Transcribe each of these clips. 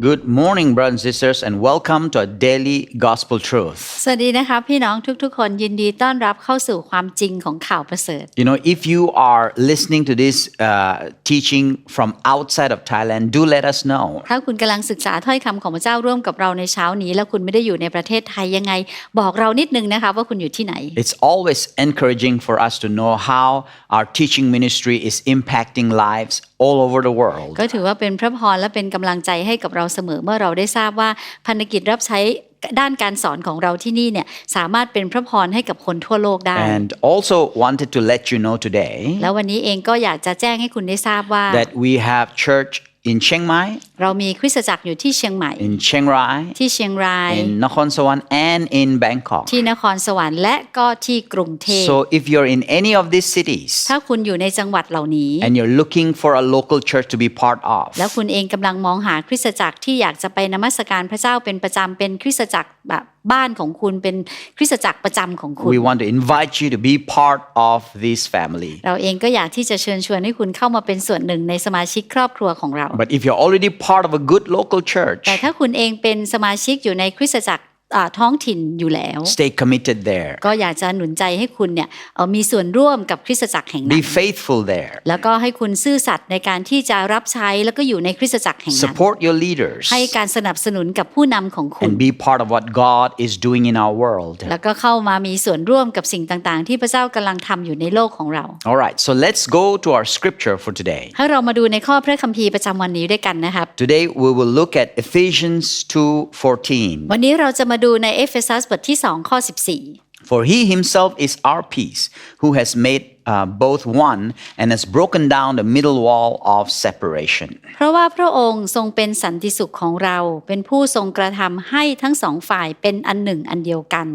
Good morning, brothers and sisters, and welcome to a daily gospel truth. สวัสดีนะคะพี่น้องทุกๆ คนยินดีต้อนรับเข้าสู่ความจริงของข่าวประเสริฐ You know, if you are listening to this uh, teaching from outside of Thailand, do let us know. ถ้าคุณกำลังศึกษาถ้อยคำของพระเจ้าร่วมกับเราในเช้านี้ แล้วคุณไม่ได้อยู่ในประเทศไทยยังไง บอกเรานิดนึงนะคะว่าคุณอยู่ที่ไหน It's always encouraging for us to know how our teaching ministry is impacting lives all over the world. ก็ถือว่าเป็นพระพรและเป็นกำลังใจให้กับเรา เสมอเมื่อเราได้ทราบว่าพันธกิจรับใช้ด้านการสอนของเราที่นี่เนี่ยสามารถเป็นพระพรให้กับคนทั่วโลกได้ And also wanted to let you know today แล้ววันนี้เองก็อยากจะแจ้งให้คุณได้ทราบว่า that we have church in Chiang Mai, เรามีคริสตจักรอยู่ที่เชียงใหม่ in Chiang Rai, ที่เชียงราย in Nakhon Sawan, and in Bangkok. ที่นครสวรรค์และก็ที่กรุงเทพ So if you're in any of these cities ถ้าคุณอยู่ในจังหวัดเหล่านี้ and you're looking for a local church to be part of, แล้วคุณเองกำลังมองหาคริสตจักรที่อยากจะไปนมัสการพระเจ้าเป็นประจำเป็นคริสตจักรแบบบ้านของคุณเป็นคริสตจักรประจำของคุณ we want to invite you to be part of this family. เราเองก็อยากที่จะเชิญชวนให้คุณเข้ามาเป็นส่วนหนึ่งในสมาชิกครอบครัวของเรา But if you're already part of a good local church, แต่ถ้าคุณเองเป็นสมาชิกอยู่ในคริสตจักร ท้องถิ่นอยู่แล้ว stay committed there. ก็อยากจะหนุนใจให้คุณเนี่ยเอ่อมีส่วนร่วมกับคริสตจักรแห่งนั้ Be น faithful there. แล้วก็ให้คุณซื่อสัตย์ในการที่จะรับใช้แล้วก็อยู่ในคริสตจักรแห่งนั้น Support your leaders ให้การสนับสนุนกับผู้นำของคุณ and be part of what God is doing in our world. แล้วก็เข้ามามีส่วนร่วมกับสิ่งต่างๆ ที่พระเจ้ากำลังทำอยู่ในโลกของเรา All right, so let's go to our scripture for today. ให้เรามาดูในข้อพระคัมภีร์ประจำวันนี้ด้วยกันนะครับ Today we will look at Ephesians 2:14. วันนี้เราจะมาดูในเอเฟซัสบทที่ 2 ข้อ 14 For he himself is our peace, who has made uh, both one and has broken down the middle wall of separation. เพราะว่าพระองค์ทรงเป็นสันติสุขของเรา เป็นผู้ทรงกระทำให้ทั้งสองฝ่ายเป็นอันหนึ่งอันเดียวกัน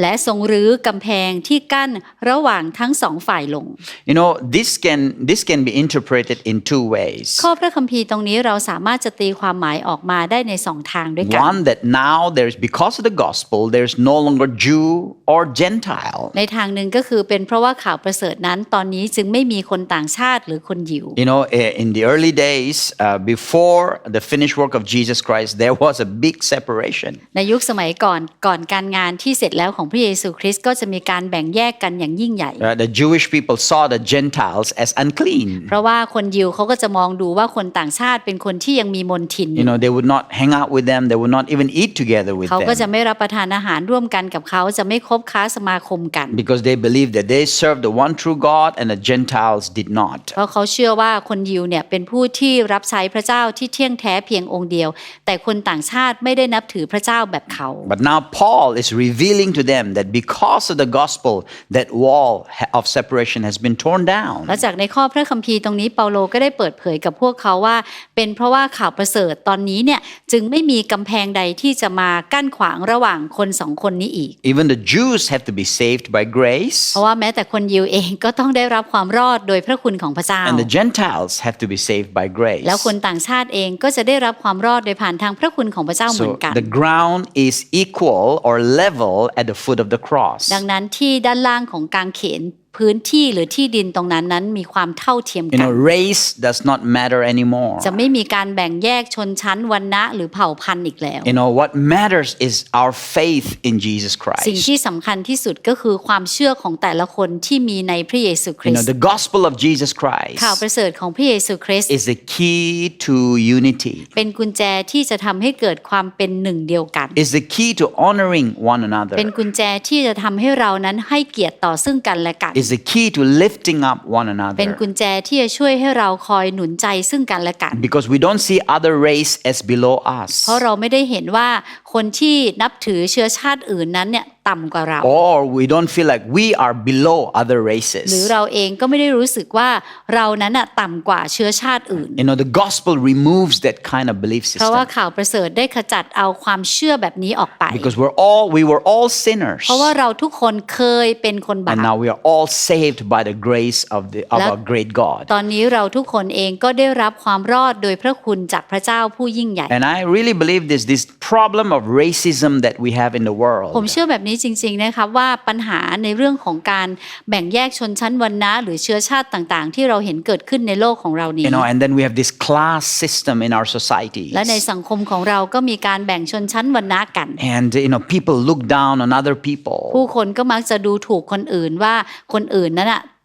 และทรงรื้อกำแพงที่กั้นระหว่างทั้งสองฝ่ายลง You know, this can this can be interpreted in two ways. ข้อพระคัมภีร์ตรงนี้เราสามารถจะตีความหมายออกมาได้ในสองทางด้วยกัน One that now there's because of the gospel there's no longer Jew or Gentile. ในทางหนึ่งก็คือเป็นเพราะว่าข่าวประเสริฐนั้นตอนนี้จึงไม่มีคนต่างชาติหรือคนยิว You know, eh, in the early days uh, before the finished work of Jesus Christ, there was a big separation. ในยุคสมัยก่อนก่อนการงานที่เสร็จแล้วของพระเยซูคริสต์ก็จะมีการแบ่งแยกกันอย่างยิ่งใหญ่ Uh, the Jewish people saw the Gentiles as unclean. เพราะว่าคนยิวเขาก็จะมองดูว่าคนต่างชาติเป็นคนที่ยังมีมนทินอ You ยู่ know, they would not hang out with them. They would not even eat together with เขาก็จะ them ไม่รับประทานอาหารร่วมกันกับเขาจะไม่คบค้าสมาคมกัน because they believed that they served the one true God and the Gentiles did not. เพราะเขาเชื่อว่าคนยิวเนี่ยเป็นผู้ที่รับใช้พระเจ้าที่เที่ยงแท้เพียงองค์เดียว แต่คนต่างชาติไม่ได้นับถือพระเจ้าแบบเขา But now Paul is revealing to them that because of the gospel, that wall ha- of separation has been torn down. และจากในข้อพระคัมภีร์ตรงนี้เปาโลก็ได้เปิดเผยกับพวกเขาว่า เป็นเพราะว่าข่าวประเสริฐตอนนี้เนี่ยจึงไม่มีกำแพงใดที่จะมากั้นขวางระหว่างคนสองคนนี้อีก Even the Jews have to be saved by grace, เพราะว่าแม้แต่คนยิวเองก็ต้องได้รับความรอดโดยพระคุณของพระเจ้า and the Gentiles have to be saved by grace. แล้วคนต่างชาติเองก็จะได้รับความรอดโดยผ่านทางพระคุณของพระเจ้าเหมือ So นกัน the ground is equal or level at the foot of the cross. ดังนั้นที่ด้านล่างของกางเขน พื้นที่หรือที่ดินตรงนั้นนั้นมีความเท่าเทียม You กัน know, race does not matter anymore. จะไม่มีการแบ่งแยกชนชั้นวรรณะหรือเผ่าพันธุ์อีกแล้ว You know, what matters is our faith in Jesus สิ่ง Christ. ที่สำคัญที่สุดก็คือความเชื่อของแต่ละคนที่มีในพระเยซูค You ริส know, ต์ the gospel of Jesus Christ ข่าวประเสริฐของพระเยซูคริสต์ is the key to unity, เป็นกุญแจที่จะทำให้เกิดความเป็นหนึ่งเดียวกัน is the key to honoring one another, เป็นกุญแจที่จะทำให้เรานั้นให้เกียรติต่อซึ่งกันและกัน is the key to lifting up one เป็น another. กุญแจที่จะช่วยให้เราคอยหนุนใจซึ่งกันและกัน Because we don't see other race as below us. เพราะเราไม่ได้เห็นว่าคนที่นับถือเชื้อชาติอื่นนั้นเนี่ย ต่ำกว่าเรา Or we don't feel like we are below other หรือ races. เราเองก็ไม่ได้รู้สึกว่าเรานั้นน่ะต่ำกว่าเชื้อชาติอื่น You know, the gospel removes that kind of belief เพราะว่า system. ข่าวประเสริฐได้ขจัดเอาความเชื่อแบบนี้ออกไป Because we're all, we were all sinners. เพราะว่าเราทุกคนเคยเป็นคนบา And ป now we are all saved by the grace of, the, of Let- our great God. ตอนนี้เราทุกคนเองก็ได้รับความรอดโดยพระคุณจากพระเจ้าผู้ยิ่งใหญ่ And I really believe this, this problem of racism that we have in the ผม world. เชื่อแบบนี้นี้จริงๆนะครับว่าปัญหาในเรื่องของการแบ่งแยกชนชั้นวรรณะหรือเชื้อชาติต่างๆ ที่เราเห็นเกิดขึ้นในโลกของเรานี้ You know, and then we have this class system in our society. และในสังคมของเราก็มีการแบ่งชนชั้นวรรณะกัน And, you know, people look down on other people. ผู้คนก็มักจะดูถูกคนอื่นว่าคนอื่นนั้นอะอ่า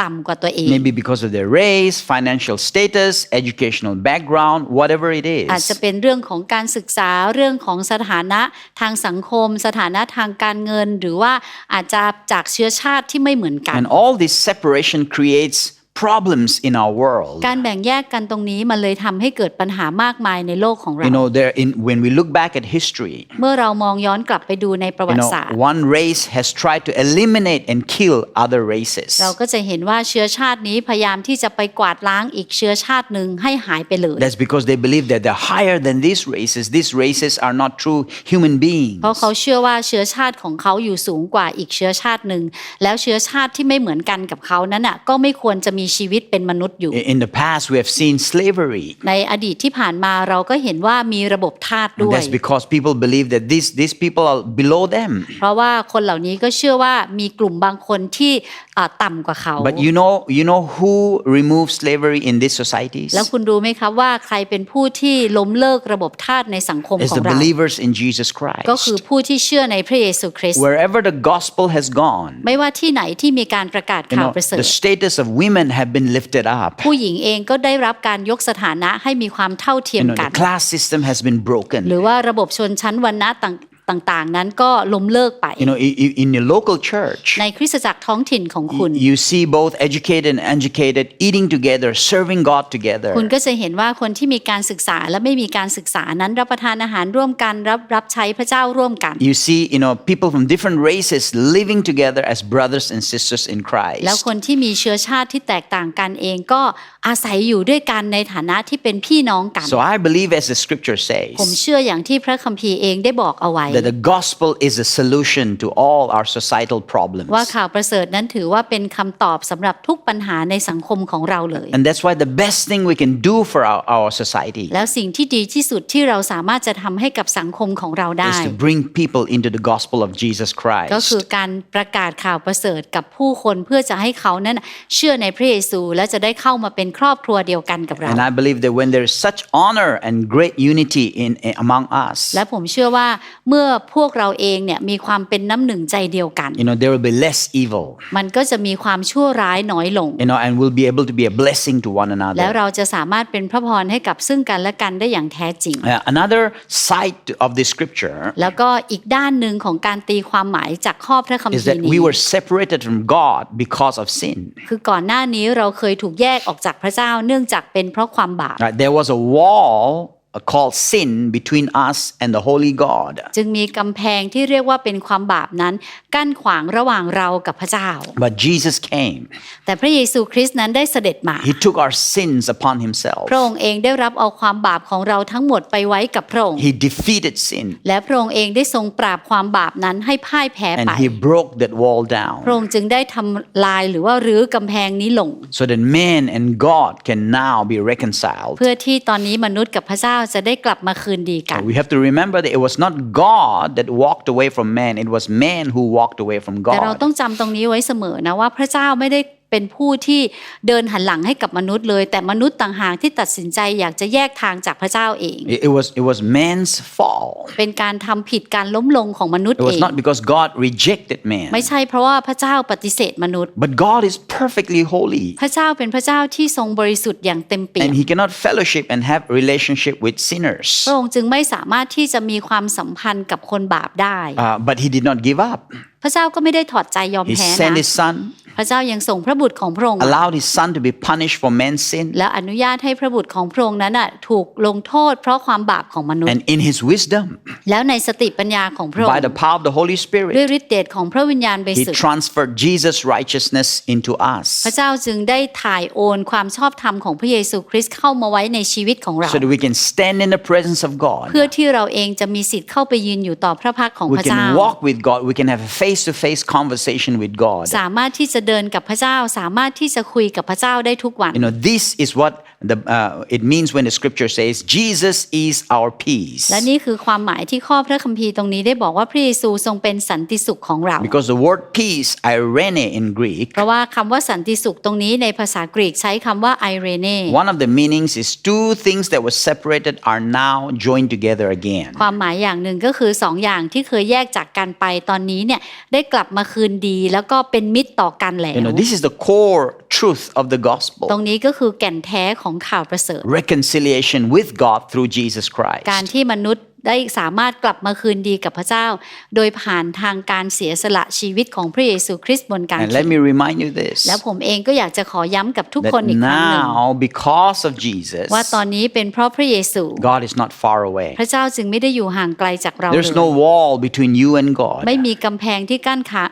ต่ำกว่าตัวเอง Maybe because of their race, financial status, educational background, whatever it อาจ is. จะเป็นเรื่องของการศึกษาเรื่องของสถานะทางสังคม สถานะทางการเงิน หรือว่าอาจจะจากเชื้อชาติที่ไม่เหมือนกัน And all this separation creates problems in our world. การแบ่งแยกกันตรงนี้มันเลยทำให้เกิดปัญหามากมายในโลกของเรา You know, there in when we look back at history, เมื่อเรามองย้อนกลับไปดูในประวั you ติ know, ศาสตร์ one race has tried to eliminate and kill other races. เราก็จะเห็นว่าเชื้อชาตินี้พยายามที่จะไปกวาดล้างอีกเชื้อชาติหนึ่งให้หายไปเลย That's because they believe that they're higher than these races. These races are not true human beings. เพราะเขาเชื่อว่าเชื้อชาติของเขาอยู่สูงกว่าอีกเชื้อชาติหนึ่งแล้วเชื้อชาติที่ไม่เหมือนกันกับเขานั้นอะก็ไม่ควรจะมีชีวิตเป็นมนุษย์อยู่ In the past, we have seen slavery. ในอดีตที่ผ่านมาเราก็เห็นว่ามีระบบทาส And ด้วย that's because people believe that these, these people are below them. เพราะว่าคนเหล่านี้ก็เชื่อว่ามีกลุ่มบางคนที่อ่าต่ำกว่าเขา But you know, you know who removed slavery in these societies? แล้วคุณรู้ไหมครับว่าใครเป็นผู้ที่ล้มเลิกระบบทาสในสังคม It's ขอ the งเรา believers in Jesus ก็ Christ. คือผู้ที่เชื่อในพระเยซูคริสต์ Wherever the gospel has gone, ไม่ว่าที่ไหนที่มีการประกาศ you ข่าว know, ประเสริฐ the status of women have been lifted up. ผู้หญิงเองก็ได้รับการยกสถานะให้มีความเท่าเทีย You ม know, กัน the class system has been ห broken. รือว่าระบบชนชั้นวรรณะ ต่างต่างๆ นั้นก็ล้มเลิกไป You know, i- i- in your local church, ในคริสตจักรท้องถิ่นของคุณ you see both educated and uneducated eating together, serving God together. คุณก็จะเห็นว่าคนที่มีการศึกษาและไม่มีการศึกษานั้นรับประทานอาหารร่วมกันรับรับใช้พระเจ้าร่วมกัน You see, you know, people from different races living together as brothers and sisters in แล้ว Christ. คนที่มีเชื้อชาติที่แตกต่างกันเองก็อาศัยอยู่ด้วยกันในฐานะที่เป็นพี่น้องกัน So I believe, as the scripture ผม says, เชื่ออย่างที่พระคัมภีร์เองได้บอกเอาไว้ that the gospel is a solution to all our societal problems. ว่าข่าวประเสริฐนั้นถือว่าเป็นคำตอบสำหรับทุกปัญหาในสังคมของเราเลย And that's why the best thing we can do for our, our society แล้วสิ่งที่ดีที่สุดที่เราสามารถจะทำให้กับสังคมของเราได้ is to bring people into the gospel of Jesus ก็คือ Christ. การประกาศข่าวประเสริฐกับผู้คนเพื่อจะให้เขานั้นเชื่อในพระเยซู และจะได้เข้ามาเป็นครอบครัวเดียวกันกับเรา And I believe that when there is such honor and great unity in, in- among us, และผมเชื่อว่าเมื่อ พวกเราเองเนี่ยมีความเป็นน้ำหนึ่งใจเดียวกัน you know, there will be less evil, มันก็จะมีความชั่วร้ายน้อยลง you know, and we'll be able to be a blessing to one แล้ว another. เราจะสามารถเป็นพระพรให้กับซึ่งกันและกันได้อย่างแท้จริง Uh, another side of the scripture แล้วก็อีกด้านหนึ่งของการตีความหมายจากข้อพระคัม is ภี that ร์นี้ we were separated from God because of sin. คือก่อนหน้านี้เราเคยถูกแยกออกจากพระเจ้าเนื่องจากเป็นเพราะความบาป Right? There was a wall uh, called sin between us and the holy God. จึงมีกำแพงที่เรียกว่าเป็นความบาปนั้น กั้นขวางระหว่างเรากับพระเจ้า But Jesus came. แต่พระเยซูคริสต์นั้นได้เสด็จมา He took our sins upon himself. พระองค์เองได้รับเอาความบาปของเราทั้งหมดไปไว้กับพระองค์ He defeated sin และพระองค์เองได้ทรงปราบความบาปนั้นให้พ่ายแพ้ไป and he broke that wall พระ down องค์จึงได้ทำลายหรือว่ารื้อกำแพงนี้ลง so that man and God can now be reconciled. เพื่อที่ตอนนี้มนุษย์กับพระเจ้าจะได้กลับมาคืนดีกัน We have to remember that it was not God that walked away from man, it was man who walked away from แต่เรา God. ต้องจำตรงนี้ไว้เสมอนะว่าพระเจ้าไม่ได้ เป็นผู้ที่เดินหันหลังให้กับมนุษย์เลย แต่มนุษย์ต่างหากที่ตัดสินใจอยากจะแยกทางจากพระเจ้าเอง It it was, it was man's fall. เป็นการทำผิดการล้มลงของมนุษย์ It เอ was ง not because God rejected man, ไม่ใช่เพราะว่าพระเจ้าปฏิเสธมนุษย์ but God is perfectly holy. พระเจ้าเป็นพระเจ้าที่ทรงบริสุทธิ์อย่างเต็มเปี่ย And ม he cannot fellowship and have relationship with พ sinners. ระองค์จึงไม่สามารถที่จะมีความสัมพันธ์กับคนบาปได้ Uh, but he did not give up. พระเจ้าก็ไม่ได้ถอดใจยอม He แพ้ sent นะ his son, พระเจ้ายังส่งพระบุตรของพระองค์มา allowed his son to be punished for man's sin. และอนุญาตให้พระบุตรของพระองค์นั้นน่ะถูกลงโทษเพราะความบาปของมนุษย์ And in his wisdom, แล้วในสติปัญญาของพระอง by ค์ the power of the Holy ด้วย Spirit, ฤทธิเดชของพระวิญญาณบริ he สุทธิ์ transferred Jesus' righteousness into พระ us เจ้าจึงได้ถ่ายโอนความชอบธรรมของพระเยซูคริสต์เข้ามาไว้ในชีวิตของเรา so that we can stand in the presence of God. เพื่อที่เราเองจะมีสิทธิ์เข้าไปยืนอยู่ต่อพระพักของ We พระเจ้า can walk with God. We can have a face to face conversation with God. สามารถที่จะเดินกับพระเจ้าสามารถที่จะคุยกับพระเจ้าได้ทุกวัน You know, this is what the, uh, it means when the scripture says, Jesus is our peace. และนี่คือความหมายที่ข้อพระคัมภีร์ตรงนี้ได้บอกว่าพระเยซูทรงเป็นสันติสุขของเรา Because the word peace, irene in Greek, เพราะว่าคำว่าสันติสุขตรงนี้ในภาษากรีกใช้คำว่าไอเรเน one of the meanings is two things that were separated are now joined together again. ความหมายอย่างหนึ่งก็คือสองอย่างที่เคยแยกจากกันไปตอนนี้เนี่ยได้กลับมาคืนดี แล้วก็เป็นมิตรต่อกัแล้ว You know, this is the core truth of the ตร gospel งนี้ก็คือแก่นแท้ของข่าวประเสริฐ reconciliation with God through Jesus การ Christ. ที่มนุษย์ ได้สามารถกลับมาคืนดีกับพระเจ้า โดยผ่านทางการเสียสละชีวิตของพระเยซูคริสต์บนกาง And เข let น me remind you this แล้วผมเองก็อยากจะขอย้ำกับทุกคน that อีกครั้งหนึ่ง now, because of Jesus, ว่าตอนนี้เป็นเพราะพระเยซู God is not far away. พระเจ้าจึงไม่ได้อยู่ห่างไกลจากเรา There's เลย no wall between you and God. ไม่มีกำแพงที่กั้นขา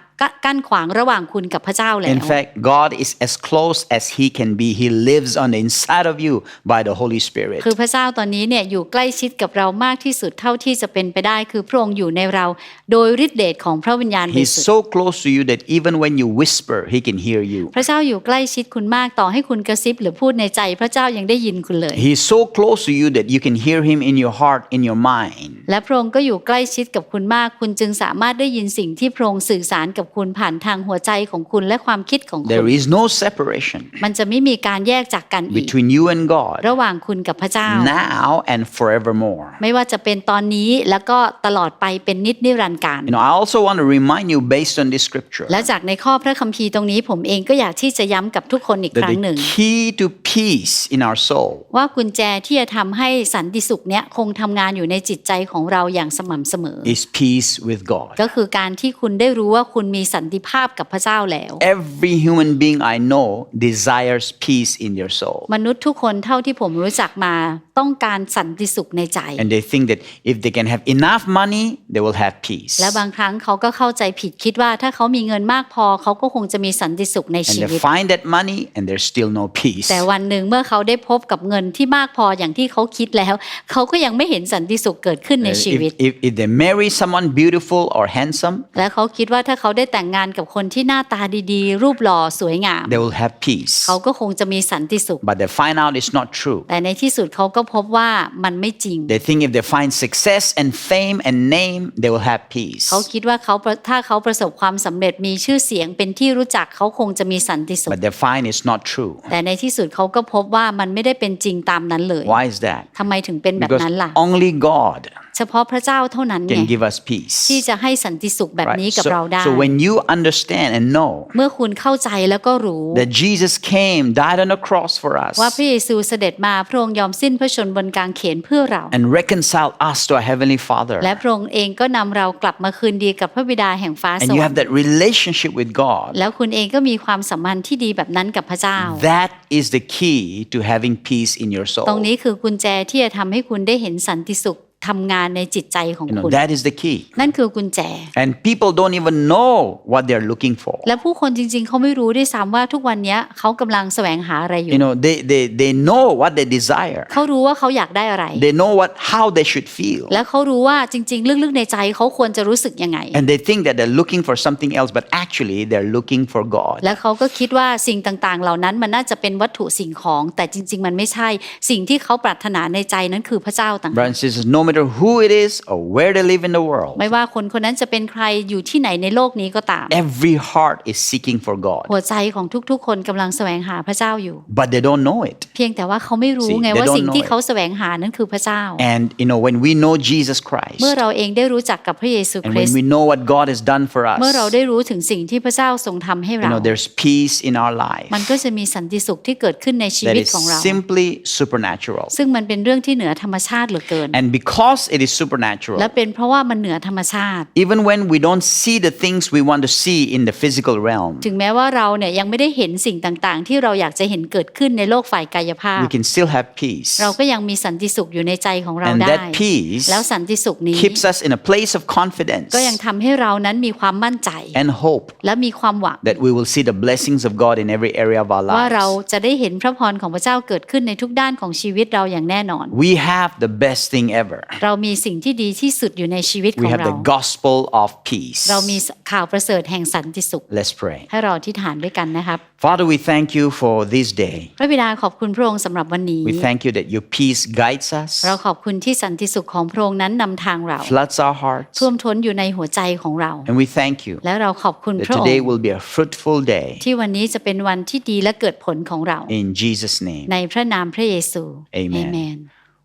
กั้นขวางระหว่างคุณกับพระเจ้าแล้ว In fact, God is as close as He can be. He lives on the inside of you by the Holy Spirit. คือพระเจ้าตอนนี้เนี่ยอยู่ใกล้ชิดกับเรามากที่สุดเท่าที่จะเป็นไปได้คือพระองค์อยู่ในเรา โดยฤทธิเดชของพระวิญญาณบริ He's สุทธิ์ so close to you that even when you whisper, He can hear you. พระเจ้าอยู่ใกล้ชิดคุณมากต่อให้คุณกระซิบหรือพูดในใจพระเจ้ายังได้ยินคุณเลย He's so close to you that you can hear Him in your heart, in your mind. และพระองค์ก็อยู่ใกล้ชิดกับคุณมาก คุณจึงสามารถได้ยินสิ่งที่พระองค์สื่อสารกับคุณผ่านทางหัวใจของคุณและความคิดของคุณ There is no separation มันจะไม่มีการแยกจากกันอีก between you and God ระหว่างคุณกับพระเจ้า now and forevermore. ไม่ว่าจะเป็นตอนนี้แล้วก็ตลอดไปเป็นนิจนิรันดร์การ You know, I also want to remind you based on this scripture และจากในข้อพระคัมภีร์ตรงนี้ผมเองก็อยากที่จะย้ำกับทุกคนอีกค that รั้งหนึ่ง the key to peace in our soul ว่ากุญแจที่จะทำให้สันติสุขเนี้ยคงทำงานอยู่ในจิตใจของเราอย่างสม่ำเสมอ is peace with God. ก็คือการที่คุณได้รู้ว่าคุณมีสันติภาพกับพระเจ้าแล้ว Every human being I know desires peace in their soul. มนุษย์ทุกคนเท่าที่ผมรู้จักมาต้องการสันติสุขในใจ And they think that if they can have enough money, they will have peace. และบางครั้งเขาก็เข้าใจผิดคิดว่าถ้าเขามีเงินมากพอเขาก็คงจะมีสันติสุขใน And ชี they วิต find that money and there's still no peace. แต่วันหนึ่งเมื่อเขาได้พบกับเงินที่มากพออย่างที่เขาคิดแล้ว เขาก็ยังไม่เห็นสันติสุขเกิดขึ้นใน Uh, ชีวิต If, if, if they marry someone beautiful or handsome, และเขาคิดว่าถ้าเขาได้แต่งงานกับคนที่หน้าตาดีๆ รูปหล่อสวยงาม they will have peace. เขาก็คงจะมีสันติสุข But they find out it's not true. แต่ในที่สุดเขาก็พบว่ามันไม่จริง They think if they find success and fame and name, they will have peace. เขาคิดว่าเขาถ้าเขาประสบความสำเร็จมีชื่อเสียงเป็นที่รู้จักเขาคงจะมีสันติสุข But they find it's not true. แต่ในที่สุดเขาก็พบว่ามันไม่ได้เป็นจริงตามนั้นเลย Why is that? ทำไมถึงเป็นแบบ Because นั้นล่ะ only God เฉพาะพระเจ้าเท่านั้นไง can give us peace. ที่จะให้สันติสุขแบบนี้ Right? กับเรา So, ได้ so when you understand and know เมื่อคุณเข้าใจแล้วก็รู้ that Jesus came, died on the cross for us, ว่าพระเยซูเสด็จมาพระองค์ยอมสิ้นพระชนม์บนกางเขนเพื่อเรา and reconciled us to our Heavenly Father, และพระองค์เองก็นำเรากลับมาคืนดีกับพระบิดาแห่งฟ้า and ส you วรร have ค์ that relationship with God, แล้วคุณเองก็มีความสัมพันธ์ที่ดีแบบนั้นกับพระเจ้า that is the key to having peace in your ตรง soul. นี้คือกุญแจที่จะทำให้คุณได้เห็นสันติสุข ทำงานในจิตใจของ You คุ know, ณ that is the key. นั่นคือกุญแจ And people don't even know what they're looking for. และผู้คนจริง ๆ เขาไม่รู้ด้วยซ้ำว่าทุกวันเนี้ยเขากำลังแสวงหาอะไรอยู่ You know, they, they, they know what they desire. เขารู้ว่าเขาอยากได้อะไร They know what how they should feel. และเขารู้ว่าจริง ๆ ลึก ๆ ในใจเขาควรจะรู้สึกยังไง And they think that they're looking for something else, but actually they're looking for God. และเขาก็คิดว่าสิ่งต่างๆ เหล่านั้นมันน่าจะเป็นวัตถุสิ่งของ แต่จริง ๆ มันไม่ใช่ สิ่งที่เขาปรารถนาในใจนั้นคือพระเจ้าต่างหาก Brothers and sisters, no matter who it is or where they live in the world, ไม่ว่าคนคนนั้นจะเป็นใครอยู่ที่ไหนในโลกนี้ก็ตาม every heart is seeking for God, หัวใจของทุกๆ คนกำลังแสวงหาพระเจ้าอยู่ but they don't know it. เพียงแต่ว่าเขาไม่รู้ See, ไง they ว่า don't สิ่งที่ know it. เขาแสวงหานั้นคือพระเจ้า And you know, when we know Jesus Christ, เมื่อเราเองได้รู้จักกับพระเยซู and คริ when สต์ we know what God has done for เมื่อเรา us, ได้รู้ถึงสิ่งที่พระเจ้าทรงทำให้ you เรา know, there's peace in our life มันก็จะมีสันติสุขที่เกิดขึ้นในชี that วิต is ของเรา simply supernatural. ซึ่งมันเป็นเรื่องที่เหนือธรรมชาติเหลือเกิน And because it is supernatural, และเป็นเพราะว่ามันเหนือธรรมชาติ even when we don't see the things we want to see in the physical realm, ถึงแม้ว่าเราเนี่ยยังไม่ได้เห็นสิ่งต่างๆ ที่เราอยากจะเห็นเกิดขึ้นในโลกฝ่ายกายภาพ we can still have peace. เราก็ยังมีสันติสุขอยู่ในใจของเรา And ได้ that peace แล้วสันติสุขนี้ keeps us in a place of confidence ก็ยังทำให้เรานั้นมีความมั่นใจ and hope และมีความหวัง that we will see the blessings of God in every area of our ว่าเรา lives. จะได้เห็นพระพรของพระเจ้าเกิดขึ้นในทุกด้านของชีวิตเราอย่างแน่นอน We have the best thing ever. เรามีสิ่งที่ดีที่สุดอยู่ในชีวิตข We อง have เรา the gospel of peace. เรามีข่าวประเสริฐแห่งสันติสุข Let's pray. ให้เราอธิษฐานด้วยกันนะครับ Father, we thank you for this day. พระบิดาขอบคุณพระองค์สำหรับวันนี้ We thank you that your peace guides us, เราขอบคุณที่สันติสุขของพระองค์นั้นนำทางเรา floods our hearts, ท่วมท้นอยู่ในหัวใจของเรา and we thank you และเราขอบคุณ that พระอง today ค์ will be a fruitful day. ที่วันนี้จะเป็นวันที่ดีและเกิดผลของเรา In Jesus' name. ในพระนามพระเยซู Amen.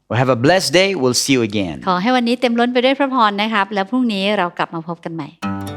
Well, have a blessed day. We'll see you again. ขอให้วันนี้เต็มล้นไปด้วยพระพรนะครับ แล้วพรุ่งนี้เรากลับมาพบกันใหม่